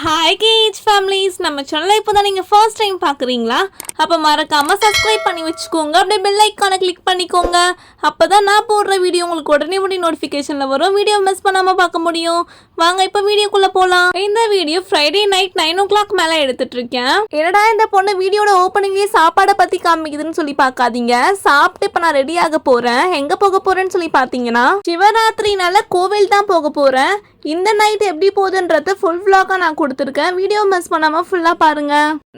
Hi hi gauge families நம்ம சேனலை இப்போ தான் நீங்கள் ஃபர்ஸ்ட் டைம் பார்க்குறீங்களா? அப்போ மறக்காமல் சப்ஸ்கிரைப் பண்ணி வச்சுக்கோங்க. அப்படியே பெல் ஐக்கானை கிளிக் பண்ணிக்கோங்க. அப்போ தான் நான் போடுற வீடியோ உங்களுக்கு உடனே உடனே நோட்டிஃபிகேஷனில் வரும். வீடியோ மிஸ் பண்ணாமல் பார்க்க முடியும். வாங்க இப்போ வீடியோக்குள்ளே போகலாம் இந்த video Friday night nine o'clock மேலே எடுத்துட்ருக்கேன் என்னடா இந்த பொண்ணு வீடியோட ஓப்பனிங்லேயே சாப்பாடை பற்றி காமிக்குதுன்னு சொல்லி பார்க்காதீங்க. சாப்பிட்டு இப்போ நான் ரெடி ஆக போகிறேன் எங்கே போக போகிறேன்னு சொல்லி பார்த்தீங்கன்னா சிவராத்திரினால கோவில் தான் போக போகிறேன் இந்த நைட் எப்படி போகுதுன்றத ஃபுல் vlog-ஆ நான் கொடுத்துருக்கேன். வீடியோ மிஸ் பண்ணாமல் ஃபுல்லாக பாருங்க.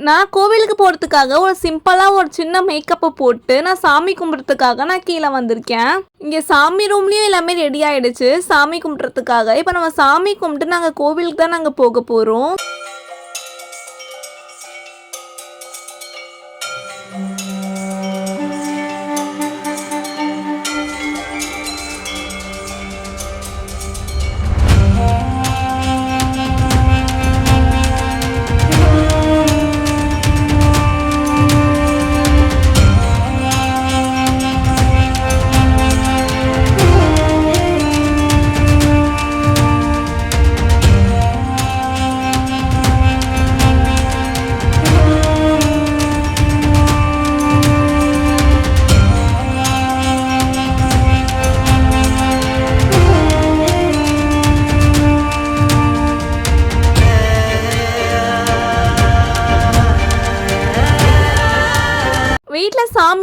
நான் கோவிலுக்கு போகிறதுக்காக ஒரு சிம்பிளாக ஒரு சின்ன மேக்கப்பை போட்டு நான் சாமி கும்பிட்றதுக்காக நான் கீழே வந்திருக்கேன். இங்கே சாமி ரூம்லேயும் எல்லாமே ரெடி ஆகிடுச்சு சாமி கும்பிட்றதுக்காக. இப்போ நம்ம சாமி கும்பிட்டு நாங்கள் கோவிலுக்கு தான் நாங்கள் போக போகிறோம்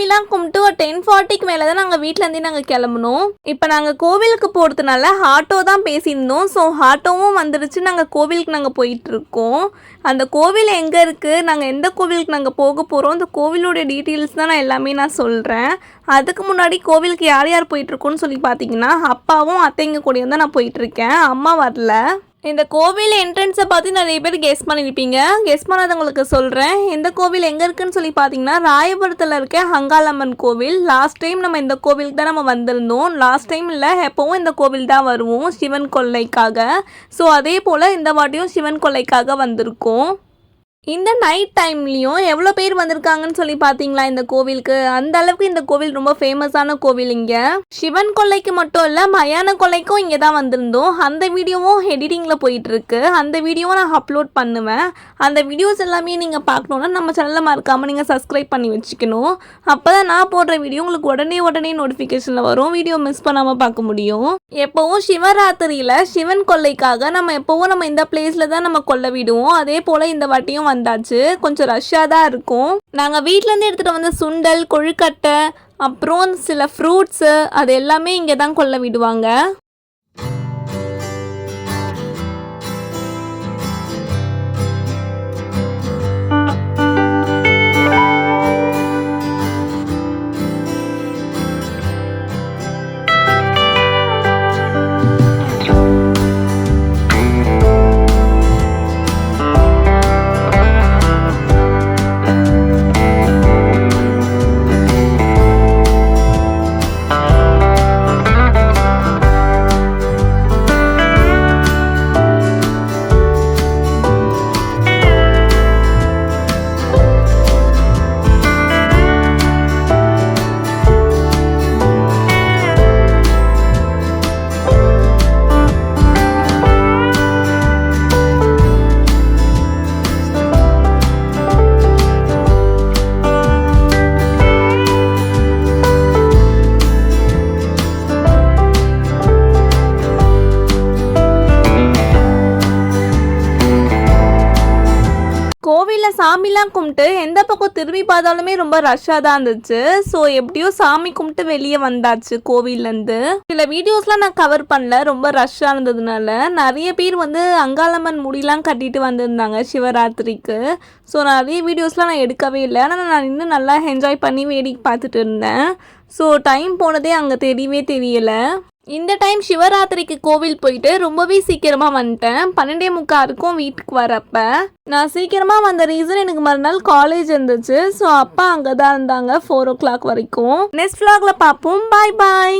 சாமிலாம் கும்பிட்டு ஒரு டென் ஃபார்ட்டிக்கு மேலே தான் நாங்கள் வீட்டிலேருந்தே நாங்கள் கிளம்பணும் இப்போ நாங்கள் கோவிலுக்கு போகிறதுனால ஆட்டோ தான் பேசியிருந்தோம். ஸோ ஆட்டோவும் வந்துடுச்சு நாங்கள் கோவிலுக்கு நாங்கள் போயிட்டுருக்கோம். அந்த கோவில் எங்கே இருக்குது நாங்கள் எந்த கோவிலுக்கு நாங்கள் போக போகிறோம் அந்த கோவிலோட டீட்டெயில்ஸ் தான் நான் எல்லாமே நான் சொல்கிறேன் அதுக்கு முன்னாடி கோவிலுக்கு யார் யார் போயிட்டுருக்கோன்னு சொல்லி பார்த்தீங்கன்னா அப்பாவும் அத்தைங்க கூடயும் தான் நான் போயிட்டுருக்கேன். அம்மா வரல. இந்த கோவில் என்ட்ரன்ஸை பார்த்து நிறைய பேர் கெஸ் பண்ணியிருப்பீங்க கெஸ் பண்ணாதவங்களுக்கு சொல்கிறேன் இந்த கோவில் எங்கே இருக்குன்னு சொல்லி பார்த்தீங்கன்னா ராயபுரத்தில் இருக்க ஹங்காளம்மன் கோவில். லாஸ்ட் டைம் நம்ம இந்த கோவிலுக்கு தான் நம்ம வந்திருந்தோம். லாஸ்ட் டைம் இல்லை எப்போவும் இந்த கோவில் தான் வருவோம் சிவன் கொள்ளைக்காக ஸோ அதே போல் இந்த வாட்டியும் சிவன் கொள்ளைக்காக வந்திருக்கோம். இந்த நைட் டைம்லேயும் எவ்வளோ பேர் வந்திருக்காங்கன்னு சொல்லி பார்த்தீங்களா இந்த கோவிலுக்கு? அந்த அளவுக்கு இந்த கோவில் ரொம்ப ஃபேமஸான கோவில் இங்கே. சிவன் கொல்லைக்கு மட்டும் இல்லை மயான கொல்லைக்கும் இங்கே தான் வந்திருந்தோம். அந்த வீடியோவும் எடிட்டிங்கில் போயிட்டு இருக்கு. அந்த வீடியோவும் நான் அப்லோட் பண்ணுவேன். அந்த வீடியோஸ் எல்லாமே நீங்கள் பார்க்கணுன்னா நம்ம சேனலில் மறக்காமல் நீங்கள் சப்ஸ்கிரைப் பண்ணி வச்சுக்கணும். அப்போ தான் நான் போடுற வீடியோ உங்களுக்கு உடனே உடனே நோட்டிஃபிகேஷனில் வரும். வீடியோ மிஸ் பண்ணாமல் பார்க்க முடியும். எப்போவும் சிவராத்திரியில் சிவன் கொல்லைக்காக நம்ம எப்போவும் நம்ம இந்த பிளேஸில் தான் நம்ம கொல்ல விடுவோம். அதே போல் இந்த வாட்டியும் வந்தாச்சு. கொஞ்சம் ரஷ்ஷாக தான் இருக்கும். நாங்கள் வீட்டிலேருந்து எடுத்துகிட்டு வந்த சுண்டல் கொழுக்கட்டை அப்புறம் சில ஃப்ரூட்ஸு அது எல்லாமே இங்கே தான் கொள்ள விடுவாங்க. சாமிலாம் கும்பிட்டு எந்த பக்கம் திரும்பி பார்த்தாலுமே ரொம்ப ரஷ்ஷாக தான் இருந்துச்சு. ஸோ எப்படியோ சாமி கும்பிட்டு வெளியே வந்தாச்சு கோவில்லேருந்து. சில வீடியோஸ்லாம் நான் கவர் பண்ணல ரொம்ப ரஷ்ஷாக இருந்ததுனால. நிறைய பேர் வந்து அங்காளம்மன் முடியெலாம் கட்டிட்டு வந்திருந்தாங்க சிவராத்திரிக்கு. ஸோ நிறைய வீடியோஸ்லாம் நான் எடுக்கவே இல்லை. ஆனால் நான் இன்னும் நல்லா என்ஜாய் பண்ணி வேடிக்கை பார்த்துட்டு இருந்தேன். ஸோ டைம் போனதே அங்கே தெரியவே தெரியலை. இந்த டைம் சிவராத்திரிக்கு கோவில் போயிட்டு ரொம்பவே சீக்கிரமாக வந்துட்டேன். பன்னெண்டே முக்காருக்கும் வீட்டுக்கு வரப்ப. நான் சீக்கிரமாக வந்த ரீசன் எனக்கு மறுநாள் காலேஜ் இருந்துச்சு. ஸோ அப்பா அங்கே தான் இருந்தாங்க ஃபோர் ஓ கிளாக் வரைக்கும். நெக்ஸ்ட் vlogல பார்ப்போம். பாய் பாய்